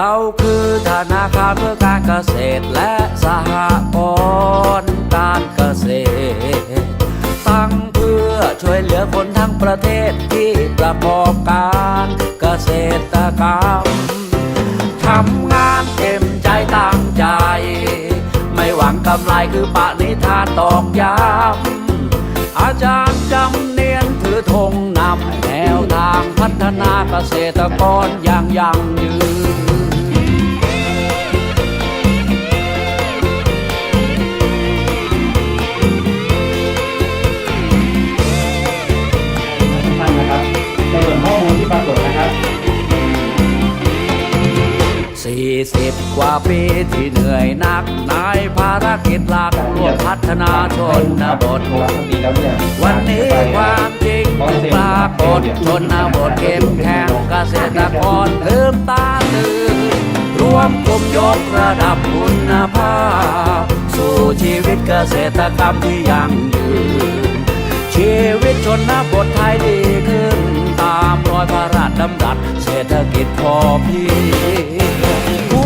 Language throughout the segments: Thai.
เราคือธนาคารเพื่อการเกษตรและสหกรณ์การเกษตร ตั้งเพื่อช่วยเหลือคนทั้งประเทศที่ประกอบการเกษตรกรรมทำงานเต็มใจตั้งใจ ไม่หวังกำไรคือปณิธานตอกย้ำอาจารย์จำเนียนถือธงนำแนวทางพัฒนาเกษตรกรอย่างยั่งยืน สี่สิบกว่าปีที่เหนื่อยหนักในภารกิจหลักร่วมพัฒนาชนบทวันนี้ความจริงปรากฏชนบทเข้มแข็งเกษตรกรลืมตาตื่นรวมกลุ่มยกระดับคุณภาพ สู่ชีวิตเกษตรกรรมที่ยั่งยืน ชีวิตชนบทไทยดีขึ้น ตามรอยพระราชดำรัสเศรษฐกิจพอเพียง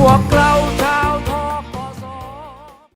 walk.